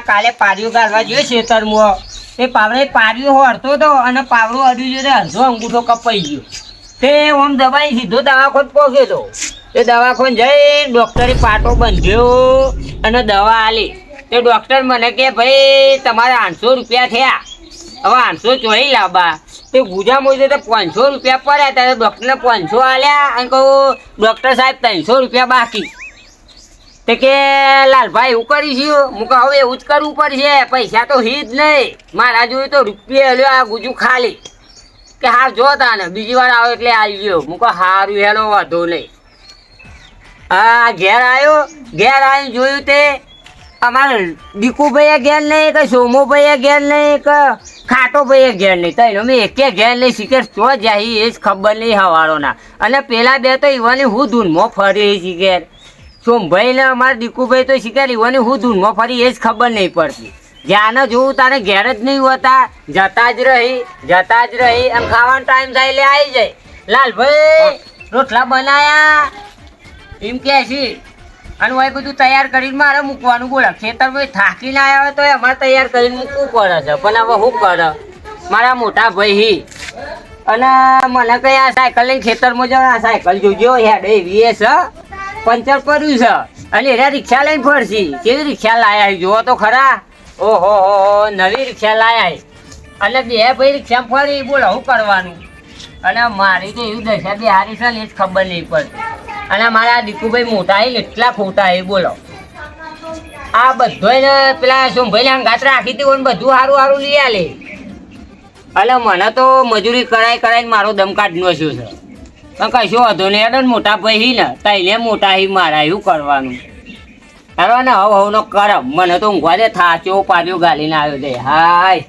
કાલે પાડ્યું ગાળવા જોઈએ ખેતરમાં. એ પાવડે પાડ્યું હરતો હતો અને પાવડું અડ્યું છે અડધો અંગૂઠો કપાઈ ગયો. તે ઓમ દબાઈ સીધો દવાખોન પહોંચ્યો હતો એ દવાખોન જઈ ડૉક્ટરે પાટો બંધ્યો અને દવા આલી. તે ડૉક્ટર મને કે, ભાઈ, તમારે આઠસો રૂપિયા થયા. હવે આઠસો ચોરી લાવવા. તે ગુજામાં તો પાંચસો રૂપિયા પડ્યા. ત્યારે ડૉક્ટરને પાંચસો આલ્યા અને કહું ડૉક્ટર સાહેબ, ત્રણસો રૂપિયા બાકી. તે કે, લાલભાઈ હું કરી છું હું કહું, હવે એવું જ કરવું પડશે. પૈસા તો હી જ નહીં. મારા જોયું તો રૂપિયા લ્યો, આ ગુજુ ખાલી. કે હાર જો તાને. બીજી વાર આવે એટલે આવી ગયો. હું કહું, હારું, હેલો, વાંધો નહીં. હા, ઘેર આવ્યો ઘેર આવીને જોયું તે. અમારે દીકુભાઈએ ઘેર નહીં, કે સોમુભાઈએ ઘેર નહીં, કે ખાટોભાઈએ ઘેર નહીં. તો અમે એકે ઘેર નહીં. શીખે ચો જાય એ જ ખબર નહીં હવાળોના અને પેલા બે તો ઈવાની હું ધૂનમાં ફરી શીખેર. સોમભાઈ ને અમારા દીકુભાઈ તો શીખેર ઈવાની હું ધૂનમાં ફરી એ જ ખબર નહીં પડતી. જ્યાં જોવું તારે ઘેર જ નહીં હોતા. જતા જ રહી, જતા જ રહી, એમ ખાવાનો ટાઈમ થાય એટલે આવી જાય. લાલભાઈ, રોટલા બનાયા? એમ કે છે, અને હોય બધું તૈયાર કરીને મારે મૂકવાનું બોલે. ખેતરમાં થાકીને આવ્યા હોય તો અમારે તૈયાર કરીને મૂકવું પડે છે. પણ હવે શું કરે? મારા મોટા ભાઈ અને મને કઈ આ સાયકલ લઈને ખેતરમાં જવા સાયકલ જોજો હેડે એવી છે પંચર પડ્યું છે. અને એના રિક્ષા લઈને ફરશી કેવી રિક્ષા લાયા? જુઓ તો ખરા. ઓહો, હો નવી રિક્ષા લાયા. અને બે ભાઈ રિક્ષા ફરી બોલો, શું કરવાનું? અને મારી તો એવું દશા બે હારી છે ને, એ જ ખબર નહીં પડતી અને મારા દીકુભાઈ મોટા એ એટલા ખોટા એ બોલો. આ બધોય પેલા સોમભાઈ અંગાત રાખી દીધું ને, બધું સારું સારું લઈ આલે. એટલે મને તો મજૂરી કરાય કરાય મારો દમ કાઢનો છે. કશો વાંધો નહીં હેડો મોટા ભાઈ હી ને તઈને મોટા હી મારા એવું કરવાનું. હેડો ને હવ હવ નો કર મને તો ઊંઘવા દે થાચ્યો પાડ્યો ગાલીને આવ્યો દે હાય.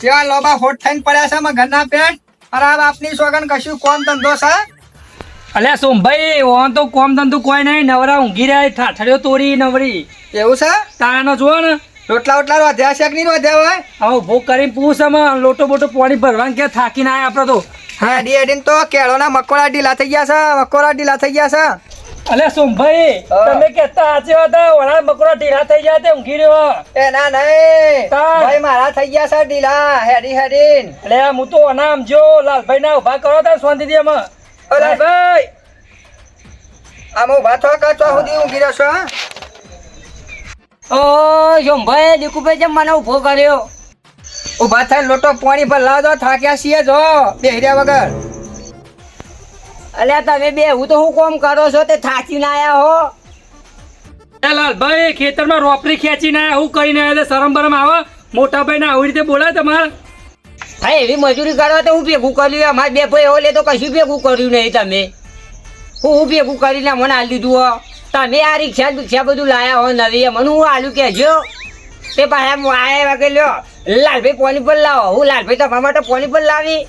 કેવા લોબા હોટ થઈને પડ્યા છે ઘરના પેટ? અરે બાપની સોગન કશું કોમ ધંધો છે? અલ્યા સોમભાઈ ઓન તો કોમ ધંધો કોઈ નહીં નવરા ઊંઘી રહ્યા ઠાઠડીઓ તોડી નવરી. એવું છે? તાનો જુઓ ને. રોટલા રોટલા વધ્યા છે કે નહીં વધ્યા હોય? હવે ઊભો કરીને પૂછ આમાં લોટો બોટો પાણી ભરવાનું કે થાકી ના આપણે તો. હેડી હેડીને તો કેળોના મકોડા ઢીલા થઈ ગયા છે મકોડા ઢીલા થઈ ગયા છે. અલ્યા સોમભાઈ તમે કેતા સાચી વાત ઓળા મકોડા ઢીલા થઈ ગયા તે ઊંઘી રહ્યો. એ ના નહીં. ભાઈ મારા થઈ ગયા છે ઢીલા હેડી હેડીન. અલ્યા હું તો નામ જો લાલભાઈ ના ઊભા કરો તાર દે અમે અરે ભાઈ! આમ ઊભા થો કે ચો સુધી ઊંઘી રહ્યો છો ઓ સોમભાઈ દીકુભાઈ જેમ મને ઊભો કર્યો. ઊભા થાય લોટો પાણી પર લાવો થાક્યા છીએ જો બેહર્યા વગર. અલ્યા તમે બે હું તો હું કોમ કરો છો તે થાકીને આયા હો. લાલભાઈ ખેતરમાં રોપરી ખેંચીને આયા હું કરીને તે શરમ બરમ આવે? મોટા ભાઈ આવી રીતે બોલાય તમારે? હા, એવી મજૂરી કરવા તો હું ભેગું કર્યું અમારે બે ભાઈ ઓલે તો કશું ભેગું કર્યું નહીં તમે. હું હું ભેગું કરીને મને આ લીધું હો. તમે આ રિક્ષા બિક્ષા બધું લાયા હો નવી. મને હું આલું કહેજો. તે પાછા આયા વાગે લ્યો, લાલભાઈ પોની પર લાવો. હું લાલભાઈ તમારા માટે પોની પર લાવી.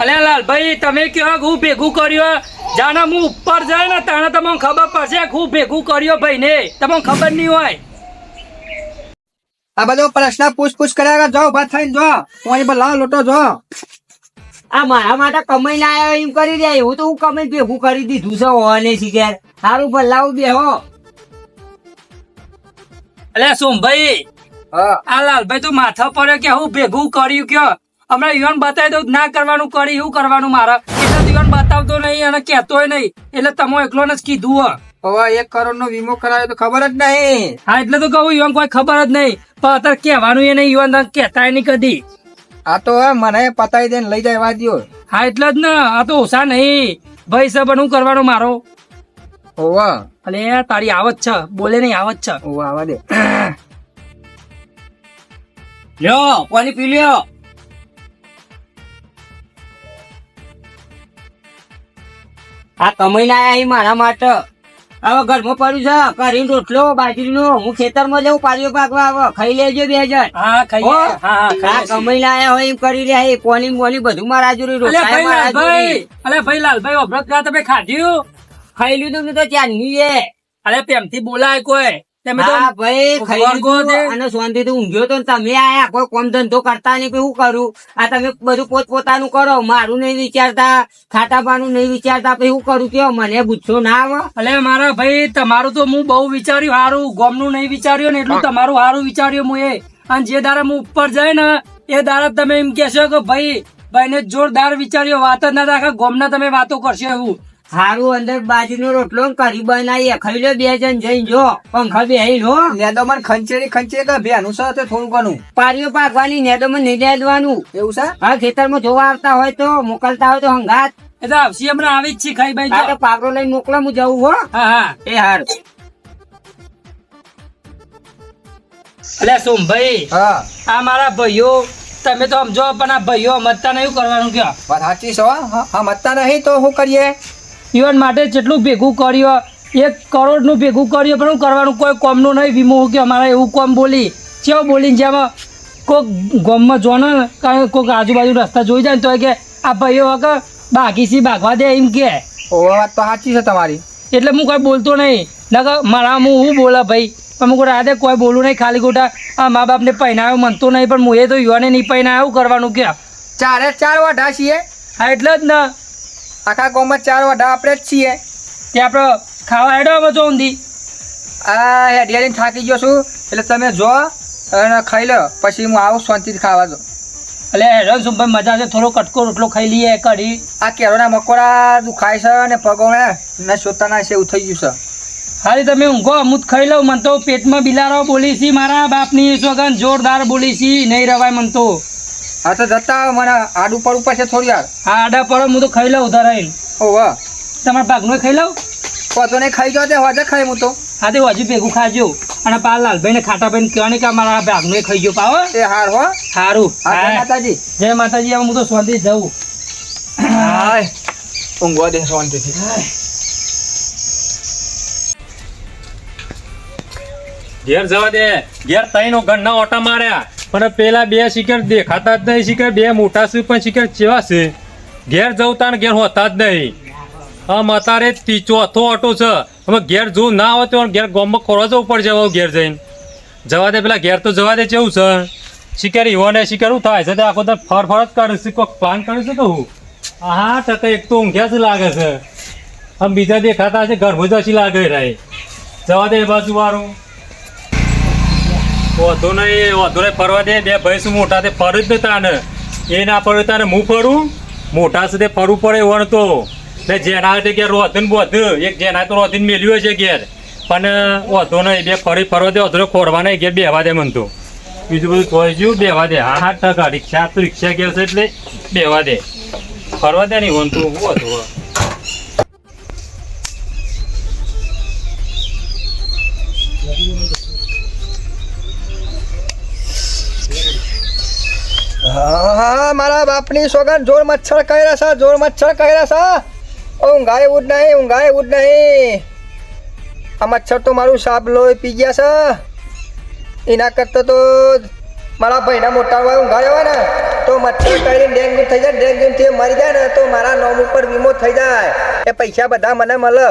અલ્યા લાલભાઈ, તમે કહો હું ભેગું કર્યો જાણે હું ઉપર જાય ને તાણે તમને ખબર પડશે હું ભેગું કર્યો ભાઈ ને તમને ખબર નહીં હોય. આ બધો પ્રશ્ન પૂછપૂછ કર્યા જો ઊભા થઈને જો પાણી પર લાવ લોટો જો આ મારા માટે કમાઈ લાયો એમ કરી દે. હું તો હું કમાઈ ભેગું કરી દીધું છે હોવાને શીખ્યા સારું પર લાવું બે હો. અલ્યા સોમભાઈ હા. આ લાલભાઈ તો માથા પડ્યો કે હું ભેગું કર્યું કયો? હમણાં યુવાન બતાવી દઉં ના કરવાનું કરી એવું કરવાનું મારા. એટલે યુવાન બતાવતો નહીં અને કહેતોય નહીં. એટલે તમે એકલો જ કીધું હો હવે એક કરોડ નો વીમો કરાયો તો ખબર જ નહીં. હા એટલે તો કહું યુવાન કોઈ ખબર જ નહીં. પણ અત્યારે કહેવાનું એ નહીં યુવાન તને નહીં કદી. આ તો મને પતાવી દે લઈ જાય વાદ્યો હા એટલે જ ને આ તો ઓછા નહીં. ભાઈ સાહેબ હું કરવાનો મારો? ઓવા અલે તારી આવત છે. બોલે નહીં આવત છે. ઓવા આવા દે. લ્યો પાણી પી લ્યો. આ કમાઈને આયા મારા માટે. હવે ઘરમાં પડ્યું છે કરીને રોટલો બાજરીનો. હું ખેતરમાં જઉં પાડ્યો પાકવા આવો. ખાઈ લેજો બે હજાર હા ખાઈએ છીએ. હોય એમ કરી રહ્યા એ કોની મોલી બધું મારા જોડે ભાઈ અલે ભાઈ લાલભાઈ તમે ખાધ્યું? ખાઈ લીધું ને તો ત્યાં નહીં એ? અરે પ્રેમથી બોલાય કોઈ. તમે તો ભાઈ ખાઈ વર્ગો લીધું છે. અને શાંતિથી ઊંઘ્યો તો તમે આયા કોઈ કોમ ધંધો કરતા નહીં શું કરું? આ તમે બધું પોત પોતાનું કરો મારું નહીં વિચારતા ખાટાપાનું નહીં વિચારતા પછી શું કરું? કયો મને ગુસ્સો ના આવે? અલે મારા ભાઈ તમારું તો હું બહુ વિચાર્યું હારું ગોમનું નહીં વિચાર્યું ને એટલું તમારું સારું વિચાર્યું હું એ. અને જે દારા હું ઉપર જાય ને એ દારા તમે એમ કહેશો કે ભાઈ ભાઈને જોરદાર વિચાર્યો વાત જ ના ગોમ ગોમના તમે વાતો કરશો એવું. હારું અંદર બાજરીનો રોટલો ને કરી બનાવીએ. ખાઈ લો બે જણ જઈને જો. પંખા બે હો. નેદો મને ખંચેરી ખંચેરી કે ભેનું છે તે થોડું ઘણું. પારીઓ પાકવાની નેદોમાં નહીં દેવાનું એવું છે? હા ખેતરમાં જોવા આવતા હોય તો મોકલતા હોય તો હંગાત. એ તો આવશે હમણાં આવી જ છે ખાઈ ભાઈ તો પાકરો લઈને મોકલો હું જવું હો. હા હા. એ હાર. અલે સોમભાઈ હા. આ મારા ભાઈઓ તમે તો સમજો પણ આ ભાઈઓ મતતા નહીં કરવાનું કયો? સાચી છો હો. હા હા મતતા નહીં તો શું કરીએ? ઈવન માટે જેટલું ભેગું કર્યું એક કરોડનું ભેગું કર્યું પણ હું કરવાનું કોઈ કોમનું નહીં. વીમો કે અમારે એવું કોમ બોલી ચેવો બોલી જેમાં કોઈક ગામમાં જોને કાંઈ કોઈક આજુબાજુ રસ્તા જોઈ જાય ને તો કે આ ભાઈઓ વગર બાકી સી ભાગવા દે એમ કે. વાત તો સાચી છે તમારી. એટલે હું કોઈ બોલતો નહીં. નકર મારા હું હું બોલા ભાઈ? પણ હું કોઈ રાતે કોઈ બોલું નહીં ખાલી ખોટા આ મા બાપને પહેણાવ્યો મનતો નહીં પણ હું એ તો યુવાને નહીં પહેણાવ્યો એવું કરવાનું કે? ચારે ચાર વાઢા છીએ. હા એટલે જ ને. આખા ગામમાં ચાર વાઢા આપણે જ છીએ. તે આપણે ખાવા હેડો હવે તો ઊંધી. આ હેડિયાની થાકી ગયો છું. એટલે તમે જો અને ખાઈ લો. પછી હું આવું શાંતિથી ખાવા દો એટલે હેડો શું ભાઈ મજા છે. થોડો કટકો રોટલો ખાઈ લઈએ કઢી. આ કેરોના મકોડા દુખાય છે અને પગો ને સોતા સોતાના છે એવું થઈ ગયું છે. હારી તમે ઊંઘો જ ખાઈ લઉં. મન તો પેટમાં બિલારો બોલી છી. મારા બાપની સોગન જોરદાર બોલી છી. નહીં રવાય મન તો. હા તો જતા આવો, મને આડું ઉપર છે થોડી વાર. હા આડા પડો હું તો ખાઈ લઉં ઉધાર આવીને. ઓ વાહ. તમારા ભાગનો ખાઈ લઉં? પોતો ને ખાઈ ગયો તે હોજે ખાઈ હું તો. હા તે હજુ ભેગું ખાજો. અને પા લાલભાઈ ને ખાટા ભાઈ કહેવાની કે મારા ભાગનો ખાઈ ગયો પાવો એ હાર હો. સારું હા હા. માતાજી. જય માતાજી હવે હું તો શાંતિ જવું હાય. ઊંઘવા દે શાંતિથી. ઘેર જવા દે. ઘેર તઈનો ઘરના ઓટા માર્યા. પણ પેલા બે શિખર દેખાતા જ નહીં શિખર બે મોટા છે, પણ શિખર ચેવા છે? ઘેર જવતા ને ઘેર હોતા જ નહીં. આમ અત્યારે ચોથો ઓટો છે. હવે ઘેર જો ના હોય તો ઘેર ગોમમાં ખોરવા જવું પડશે હવે ઘેર જઈને. જવા દે પેલા ઘેર તો જવા દે, કેવું છે? શિકાર ઈવોને શિકાર થાય છે, તે આખો તો ફર ફર જ કરે છે કોઈક પ્લાન કરે છે કે હું? હા ટકા એક તો ઊંઘ્યા જ લાગે છે. આમ બીજા દેખાતા છે ઘરમાં જશી લાગે રહે જવા દે બાજુ વાળું. વાંધો નહીં, વધુ નહીં, ફરવા દે. બે ભાઈ શું મોટા તે ફરું જ ને એ ના ફરું તાને, હું ફરું? મોટા સુધી ફરવું પડે વણ તો. ને જેના હાથે ઘેર રોધન બોધ એક જેના તો રોધીને મેલ્યું છે ઘેર. પણ વધુ નહીં, બે ફરી ફરવા દે, વધુ ખોરવા નહીં, ઘેર બેવા દે મને તો. બીજું બધું થોડી ગયું બેવા દે. હા હા, ટકા. રિક્ષા તો રિક્ષા ઘેર છે એટલે બેવા દે. ફરવા દે નહીં હું હતું હા, મારા બાપની સોગન જોર મચ્છર કર્યા છે જોર મચ્છર કર્યા છે ઊંઘાય એવું નહીં, ઊંઘાય જ નહીં. આ મચ્છર તો મારું સાપ લોહી પી ગયા છે એના કરતાં તો મારા ભાઈના મોટા હોય ઊંઘાય હોય ને. તો મચ્છર કરીને ડેન્ગ્યુ થઈ જાય ડેન્ગ્યુથી મરી જાય ને, તો મારા નોમ ઉપર વીમો થઈ જાય. એ પૈસા બધા મને મળે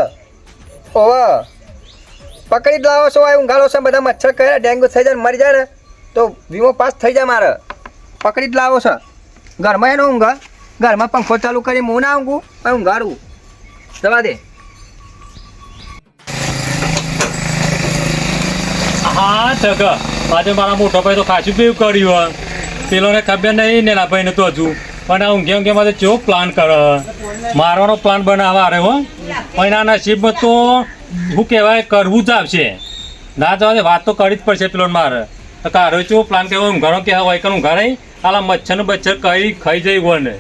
ઓવ પકડી જ લાવો છો ઊંઘાડો છો બધા મચ્છર કર્યા, ડેન્ગ્યુ થઈ જાય મરી જાય ને, તો વીમો પાસ થઈ જાય મારે. પકડી જ લાવો છો. ઘરમાં એનો ઊંઘ, ઘરમાં પંખો ચાલુ કરી હું ના ઊંઘું પણ ઊંઘાડું જવા દે. હા ટકા આજે મારા મોટો ભાઈ તો ખાસું પીવું કર્યું હે. પેલોને ખબર નહીં ને ભાઈને તો હજુ. પણ આ ઊંઘે ઊંઘે મારે ચેવો પ્લાન કરે મારવાનો પ્લાન બનાવવા અરે હો. પણ આ નસીબમાં તો શું કહેવાય કરવું જ આવશે. ના જવા વાત તો કરવી જ પડશે પેલો મારે. તો કારો ચેવો પ્લાન કહેવાય ઊંઘાનો કહેવાય હોય કે હું નહીં આલા મચ્છર બચ્છર કઈ ખાઈ જઈ વને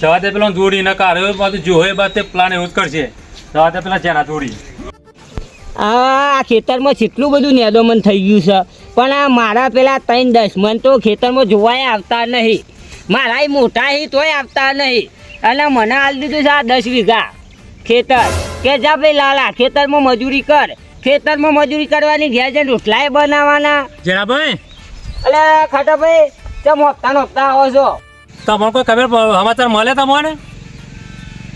જવા દે જોડી ના કારો પાછું જોહે બાદ તે પ્લાન એવું જ કરશે. જવા દે પેલા જેના જોડી. આ ખેતરમાં જેટલું બધું નેદોમન થઈ ગયું છે. પણ આ મારા પેલા ત્રણ દસ મન તો ખેતરમાં જોવાય આવતા નહીં. મારા મોટા હી તોય આવતા નહીં. અને મને હાલ દીધું છે આ દસ વીઘા. ખેતર. કે જા ભાઈ લાલા ખેતરમાં મજૂરી કર. ખેતરમાં મજૂરી કરવાની ઘેર જઈને રોટલાય બનાવવાના જરા ભાઈ? એટલે ખાટા ભાઈ ચમ હપ્તા હપ્તા આવો છો? તમને કોઈ ખબર સમાચાર મળે તમને?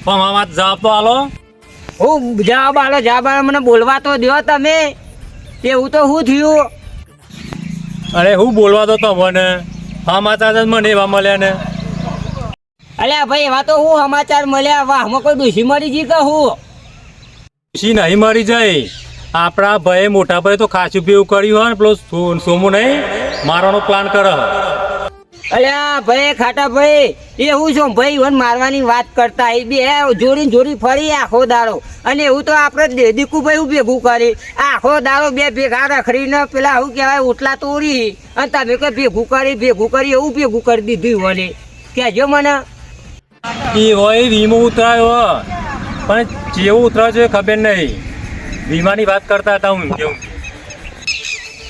પણ આમાં જવાબ તો આલો. હું જવાબ આલો જવાબ આલો મને બોલવા તો દો તમે. એવું તો શું થયું. અરે હું બોલવા તો તમને. સમાચાર જ મને એવા મળ્યા ને. અલ્યા ભાઈ એવા તો હું સમાચાર મળ્યા. વાહમાં કોઈ ડૂસી મરી ગઈ કે હું? પછી નહીં મરી જાય. આપણા ભાઈ મોટા ભાઈ તો ખાસું પીવું કર્યું હોય ને પેલો સોમુ નહીં? મારવાનો પ્લાન કરે અલ્યા, ભાઈ, ખાટા ભાઈ એવું શું ભાઈ વન મારવાની વાત કરતા. એ બે જોડી જોડી ફરી આખો દાડો. અને એવું તો આપણે દીકુભાઈ હું ભેગું કરી. આખો દાડો બે ભેગા રખડીને પેલા શું કહેવાય ઓટલા તોડી. અને તમે કોઈ ભેગું કરી ભેગું કરી, એવું ભેગું કરી દીધું વને કહેજો મને. એ હોય, વીમો ઉતરાયો. પણ જેવું ઉતરાયો છે ખબર નહીં. વીમાની વાત કરતા હતા હું કેવું.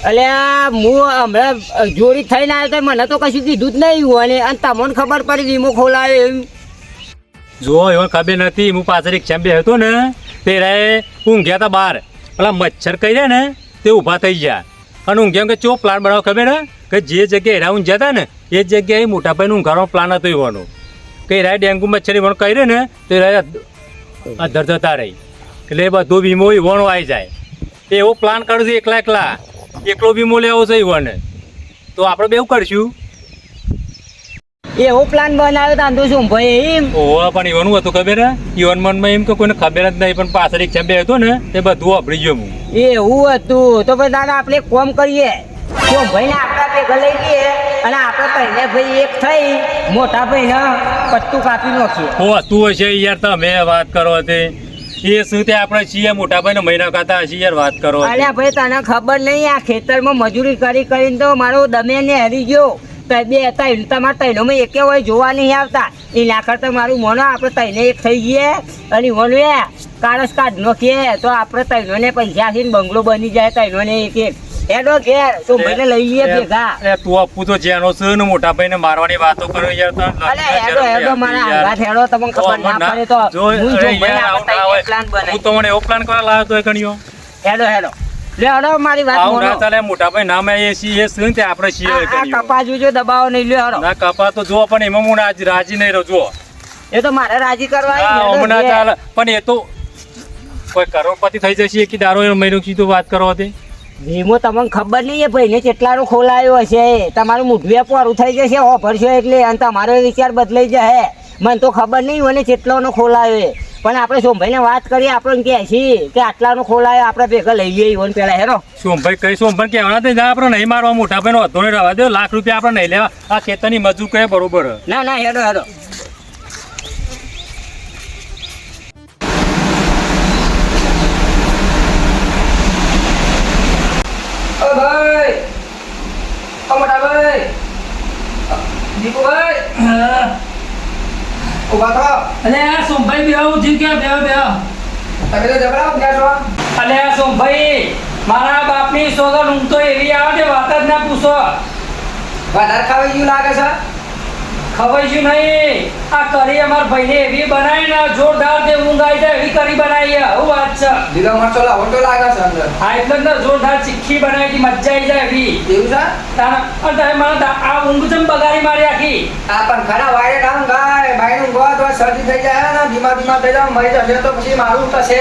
અલ્યા હું હમણાં જોડી થઈને આવ્યો તો મને તો કશું કીધું જ નહીં મને અને તમને ખબર પડી વીમો ખોલાયો એમ. જો એવો ખબર નથી હું પાછળ એક બે હતો ને, તે રહે ઊંઘ્યા હતા બહાર. પેલા મચ્છર કહી ને, તે ઊભા થઈ ગયા. અને ઊંઘ્યા કે ચો પ્લાન બનાવો ખબર હે? કે જે જગ્યાએ હેરા ઊંઘ્યા હતા ને, એ જગ્યાએ મોટા ભાઈનું ઊંઘાનો પ્લાન હતો એવાનો. કે રાય ડેન્ગુ મચ્છર એવાનું કહી દે ને, તો રાય અધર રહી. એટલે બધો વીમો એવાનો આવી જાય. એવો પ્લાન કરું છું એકલા એકલા. એકલો વીમો લેવો છે ઈવોને. તો આપણે બેવું કરશું. એવો પ્લાન બનાવ્યો તાંતો શું ભાઈ એમ? ઓવા પણ ઈવોનું હતું ખબર હે? ઈવન મનમાં એમ કે કોઈને ખબર જ નહીં પણ પાછળ એક બે હતો ને એ બધું વાપરી ગયો હું એવું હતું. તો ભાઈ દાદા આપણે કોમ કરીએ. તો ભાઈને આપણા ભેગા લઈ જઈએ અને આપણે પહેલે ભાઈ એક થઈ મોટા ભાઈને પત્તું કાપી નાખીએ. હો તું હશે યાર તમે વાત કરો તે. એ શું તે આપણે છીએ? મોટા ભાઈ ને મહિના ખાતા હશે યાર વાત કરો. અલ્યા ભાઈ તને ખબર નહીં આ ખેતરમાં મજૂરી કરી કરીને તો મારો દમે ને હરી ગયો. બે ત્રણ તમારા ત્રણોમાં એકે હોય જોવા નહીં આવતા. એના તો મારું મોનો આપણે તૈને એક થઈ ગયે. અને વનવે કાળસ કાઢ નોખીએ તો આપણે ત્રણોને પૈસા થી બંગલો બની જાય ત્રણોને એક એક. એડો ઘેર તો ભાઈને લઈ ભેગા? એ તું આપું તો જેનો છે ને મોટા ભાઈ ને મારવાની વાતો કરો યાર તને અલે હેડો હેડો મારા હાથ હેડો તમને ખબર ના પડે તો હું જો ભાઈ આપણે આવું ના ત્રણે હોય. પ્લાન બનાવી હું તો મને કરવા લાવ્યો તો ગણ્યો. હેડો હેડો લે હેડો મારી વાત આવું ના ચાલે મોટા ભાઈ નામે એ છીએ એ શું તે આપણે છીએ આ આ કપા જોજો દબાવો નહીં લ્યો હેડો. ના કપા તો જો પણ એમાં હું રાજી રાજી નહીં રહું જો એ તો મારે રાજી કરવા હમણાં ચાલે. પણ એ તો કોઈ કરોડપતિ થઈ જશે એક દારો એ મહિનો સીધું વાત કરો હતી વીમો તમને ખબર નહીં એ ભાઈને કેટલાનો ખોલાયો હશે. તમારું મૂઠવે પોરું થઈ જશે ઓફર છે એટલે અને તમારો વિચાર બદલાઈ જશે. મને તો ખબર નહીં મને કેટલાનો ખોલાયો એ. પણ આપણે સોમભાઈને વાત કરીએ આપણે કહે છીએ કે આટલાનો ખોલાય આપણે ભેગા લઈ જઈએ ઈવન પેલા હેરો સોમભાઈ કઈ સોમભાઈ કહેવાના તે જા આપણે નહીં મારવા મોટા ભાઈ નો હતો નહીં રહેવા દો લાખ રૂપિયા આપણે નહીં લેવા. આ ખેતરની મજૂર કહે બરોબર. ના ના હેડો હેડો. ભાઈ! મોટા ભાઈ દીપુભાઈ! ઊભા થો. અલે આ સોમભાઈ બેહો ઉઠી ગયા બેહો બેહો. તમે તો જબરા ઊંઘ્યા છો. અલે આ સોમભાઈ મારા બાપની સોગન ઊંઘ તો એવી આવે છે વાત જ ના પૂછો. વધારે ખાવી ગયું લાગે છે? ખબર શું નહીં. આ કરી અમાર ભાઈને એવી બનાવી ને જોરદાર જે ઊંઘ આવી જાય એવી કરી બનાવી. હું વાત છે? લીલો મરચો લાવો તો લાગે છે અંદર. હા એટલે ને જોરદાર ચીખી બનાવી હતી મજા આવી જાય એવી. એવું છે? તારા- અને તમે મને આ ઊંઘ ચમ બગાડી મારી આખી. આ પણ ખરા વાયરે ના ગાય. ભાઈ ઊંઘવા તો શરદી થઈ જાય ને? બીમાર બીમાર થઈ જાય મરી જશે તો પછી મારું થશે.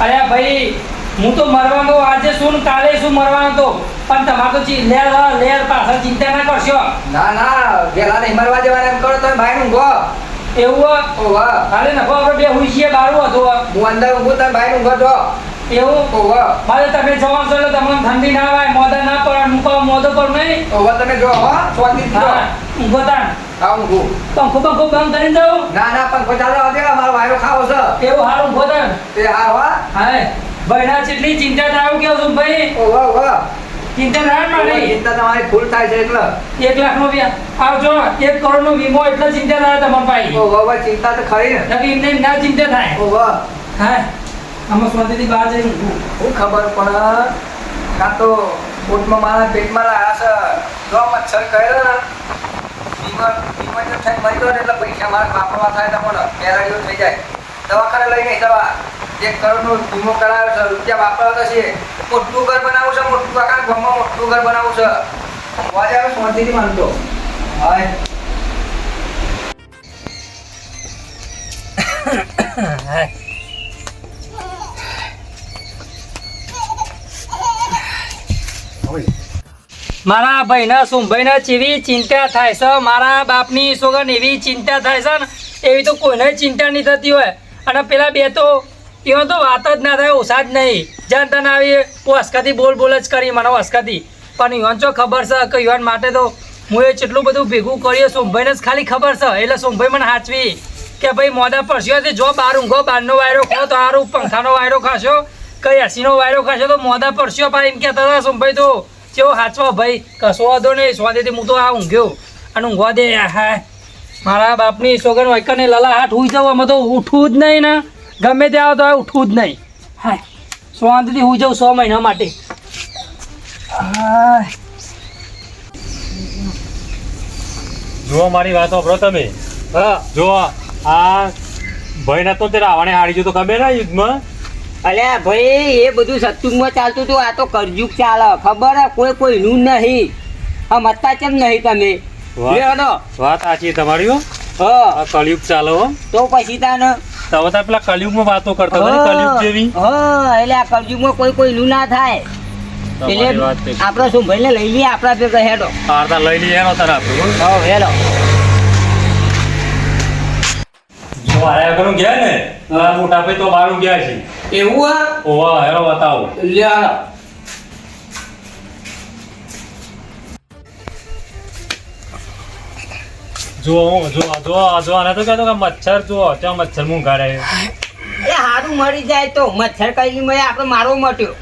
અરે ભાઈ હું તો મરવાનો આજે શું કાલે શું મરવાનો તો. પણ તમારે તો લેર લેર પાછળ ચિંતા ના કરશો. ના ના પેલા નહીં મરવા દેવાના એમ કરો તો ભાઈ ઊંઘો. એવું હોય? અરે નફો આપણે બે હુઈ છીએ બારું હતું હું. અંદર ઊંઘું તમે ભાઈ ઊંઘો છો. એવું? ઓવા મારે તમે જવાન છો એટલે તમને ઠંડી ના આવે મોદા ના પડે હું કહું મોદો પર નહીં. ઓવા તમે જો હો સ્વાદી જો. હા ઊંઘો તાણ. હા ઊંઘું. પંખો પંખો બંધ જાઉં ના ના કોઈ ચાલો દે મારો વાયરો ખાવો છે. એવું હારું ઊંઘો તાણ. તે હા હો. હા ભાઈના જેટલી ચિંતા થાય કેવું છું ભાઈ. ઓવા ઓવા ચિંતા થાય ઓવા, ચિંતા તમારી ફૂલ થાય છે એટલે. એક લાખ નો આવજો એક કરોડ નો વીમો એટલે ચિંતા થાય તમારા પાસે ઓવા ચિંતા તો ખરી ને. એમને ના ચિંતા થાય. ઓવા હા. આમાં સ્વાતિથી બહાર હું. ખબર પણ કાં તો પોટમાં મારા પેટમાં લાયા છે. જો મચ્છર કર્યો ને. બીમાર બીમાર જો મરી ગયો ને એટલે પૈસા મારા વાપરવા થાય તો પણ પેરાડીઓ થઈ જાય. દવાખાને લઈ ગઈ દવા. એક કરોડનો વીમો કરાવ્યો છે. રૂપિયા વાપરવા તો છે. મોટું ઘર બનાવવું આખા ગામમાં મોટું ઘર બનાવું છે. વાજે આવે શાંતિથી માનતો. હાય. મારા ભાઈના સુંભાઈને જેવી ચિંતા થાય છે. મારા બાપની સોગન એવી ચિંતા થાય છે ને, એવી તો કોઈને ચિંતા નહીં થતી હોય. અને પેલા બે તો એનો તો વાત જ ના થાય, ઓછા જ નહીં. જાણ તને આવી હસકાથી બોલ બોલ જ કરી, મને હસકાથી પણ યુવાન ચો ખબર છે? કે યુવાન માટે તો હું એ જેટલું બધું ભેગું કર્યું સોમભાઈને જ ખાલી ખબર છે. એટલે સોમભાઈ મને હાચવી કે ભાઈ મોદા પરસ્યો જો બાર ઊંઘો, બારનો વાયરો ખો તો હારું પંખાનો વાયરો ખાશો, કઈ હસીનો વાયરો ખાશો, તો મોદા પરસ્યો પા એમ કહેતા હતા સોમભાઈ તો. કેવો હાચવા ભાઈ? કશો વાંધો નહીં, સ્વાદેથી હું તો આ ઊંઘ્યો. અને ઊંઘવા દે હા મારા બાપની સોગન વાયકરને લલા હાથ ઉઈ જવા તો ઉઠવું જ નહીં ને. ગમે ત્યાં આવો તો ઉઠવું જ નહીં. હા શાંતિથી હું જાઉં સો મહિના માટે. હા જુઓ મારી વાત સાંભળો તમે. હા. જો આ ભાઈ નતો તે રાવણે હારી જો તો ખબર ને યુદ્ધમાં? અલ્યા ભાઈ એ બધું સત્યુગમાં ચાલતું હતું આ તો કરજુગ ચાલે. ખબર કોઈ કોઈ કોઈનું નહીં. આ મતતા કેમ નહીં તમે? હેડો. વાત સાચી તમારી હો. હા. આ કળિયુગ ચાલો હો. તો પછી તાને તમે તાર પેલા કળિયુગમાં વાતો કરતા હતા ને, જેવી? હા એટલે આ કરજુગમાં કોઈ કોઈનું ના થાય. એટલે છે. શું ભાઈને લઈ લઈએ આપણા ભેગા હેડો લઈ લઈએ એનો તાર આપણે હા. હેડો જો આયા ગયા ને? મોટા ભાઈ તો બારું ગયા છે. એવું હા ઓવા બતાવો. લ્યો. જો જો જો જો આને તો કહેતો કે મચ્છર જો ત્યાં મચ્છર મું ઘરે એ હારું મરી જાય તો મચ્છર કઈ મળે આપણે મારો મટ્યો.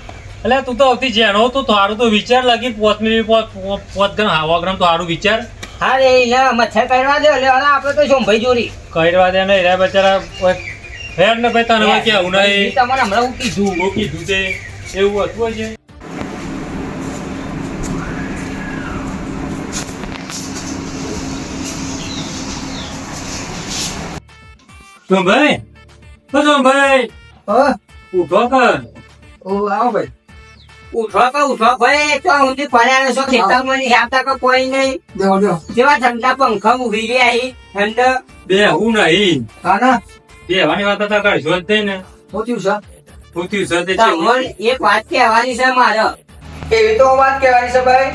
એટલે તું તો આવતી જેનો તો તારું તો વિચાર લગી પોત મિનિટ પોત પોત ગણ હાવા ગ્રામ તો સારું વિચાર. હા રે એને મચ્છર કરવા દે એટલે આપણે તો શું ભાઈ જોડી. કરવા દે ને એરા બચારા ફેર ને ભાઈ તને કે હું નહીં. તમને હમણાં હું કીધું. હું કીધું તે એવું હતું છે તો ભાઈ તો ભાઈ હા? ઉઠો કર ઓ આવો ભાઈ. ઉઠો કે ઉઠો ભાઈ. તો ઊંધી પડ્યા છો. ખેતરમાં ની હેપતા કે કોઈ નહીં. દેવો દેવો. જેવા ઠંડા પંખા ઊભી રહ્યા અહીં ઠંડા બે હું નહીં. હા ના? બેવાની વાત હતા કરશો જ નહીં ને. થયું છે? પૂછ્યું છે તે એક વાત કહેવાની છે મારે. એવી તો વાત કહેવાની છે ભાઈ?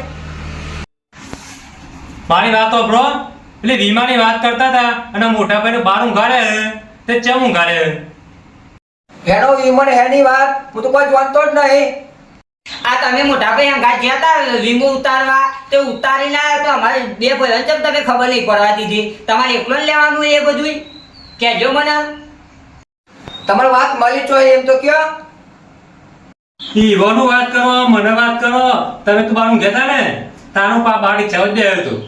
મારી વાત બ્રો. એટલે વીમાની વાત કરતા હતા અને મોટા ભાઈને બાર ઊંઘાડે. તે ચમ ઊંઘાડે? હેડો ઈ મને હેની વાત. હું તો કોઈ જાણતો જ નહીં. આ તમે મોટા ભાઈ અંગાત ગયા હતા લીંબુ ઉતારવા તે ઉતારી ના તો અમારે બે ભાઈઓને ચમ તમે ખબર નહીં પડવા દીધી. તમારે એકલો જ લેવાનું એ બધું કહેજો મને. તમારી વાત મળી છો એમ તો કયો. ઈવાનું વાત કરો મને વાત કરો. તમે તો બારું ગયા ને? તારું પા બાડી ચવ જ હતો.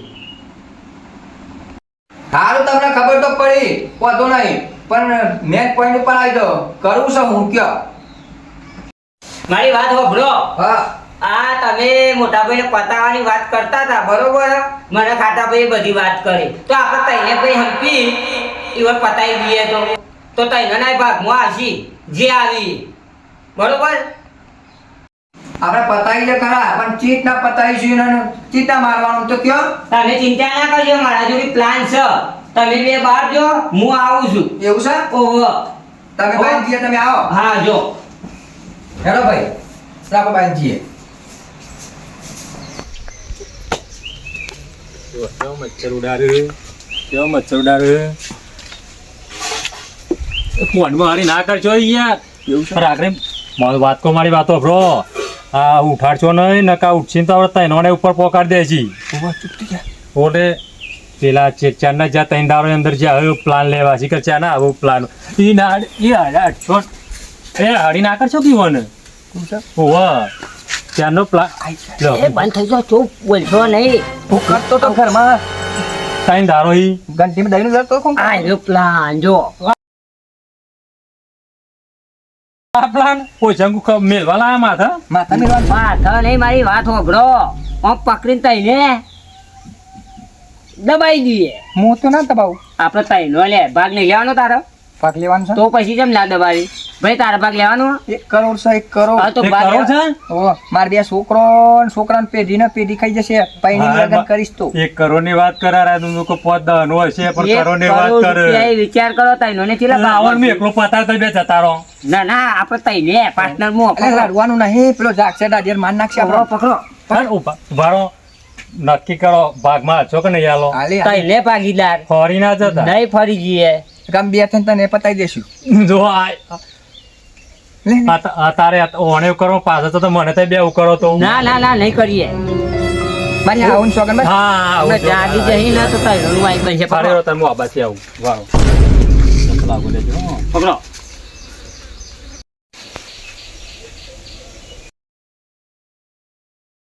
સારું તમને ખબર તો પડી વાંધો નહીં પણ મેન પોઈન્ટ ઉપર આવી જાઓ. કરવું છે હું કયો. મારી વાત સાંભળો હા. આ તમે મોટા પતાવાની પતાવવાની વાત કરતા હતા બરોબર? મને ખાતા ભાઈ બધી વાત કરી. તો આપણે તઈને ભાઈ હંપી એવા પતાવી દઈએ તો. તો તઈને ના ભાગમાં આવશી જે આવી. બરોબર? આપણે પતાવી છે ખરા પણ ચીટ ના પતાવીશું ને ચીટ ના મારવાનું તો કયો? તમે ચિંતા ના કરજો મારા જોડે પ્લાન છે. તમે બે બહાર જો હું આવું છું. એવું છે? ઓહો. તમે જઈએ તમે આવો. હા જો. હેલો ભાઈ. મચ્છર ઉડાડે કેવો મચ્છર ઉડાડે ફોનમાં હારી ના કરજો યાર એવું છે આગળ મારી વાત કો મારી વાતો બ્રો આ ઉઠાડશો નહીં નકા ઉઠશી તો આપણે તૈનોને ઉપર પોકાડી દે છે. ઓલે પેલા ચારના જ્યાં તૈન દારો અંદર જે હવે પ્લાન લેવા છે કે ચા ના આવું પ્લાન. એ ના એ અડશો એ હાડી ના કરશો કે ને ઓવા ત્યાંનો પ્લાન એ બંધ થઈ જાવ ચૂપ બોલશો નહીં. હું કરતો તો ઘરમાં. તૈન દારો ઈ. ઘંટીમાં દઈને જતો કોણ આ પ્લાન જો. આ પ્લાન ઓછા મેલવા લાયા માથા માથાની વાત વાત નહીં મારી વાત હોભળો. આમ પકડીને તઈને દબાઈ દઈએ. હું તો ના દબાવું. આપણે તઈનો લે ભાગ નહીં લેવાનો તારો. ભાગ લેવાનું છે? તો પછી કેમ ના દબાવી? ભાઈ તારા ભાગ લેવાનો? એક કરોડ છે એક કરોડ. હા તો એક કરોડ છે? ઓ માર બે છોકરો ને છોકરાને પેઢી ને પેઢી ખાઈ જશે. પૈણી લગન કરીશ તો. એક કરોડની વાત કરારા તું લોકો પોત દહનો હશે પણ કરોડની વાત કરે. એ વિચાર કરો તઈનો ને કેટલા ભાગ મે એકલો પતા તો બે જતા રહો ના ના આપણે તઈને પાર્ટનર મો લડવાનું નહીં પેલો જાગશે દાજર માર નાખશે પકડો આપણો. પકડો. પણ ઊભા રહો નક્કી કરો ભાગમાં છો કે નહીં આલો? તઈ લે ભાગીદાર. ફરી ના જતા? નહીં ફરી જઈએ. કામ બે થઈને તને પતાવી દેશું. જો આ તારે ઓણે કરો પાછો તો મને તો બે એવું કરો તો ના ના ના નહીં કરીએ. મારી આવું સોગન બસ. હા અમે આવું જો. જાગી જઈ ને તો તઈનું આવી બનશે ફારે તમે આબાથી આવું વાહ લાગુ લેજો હો. પકડો.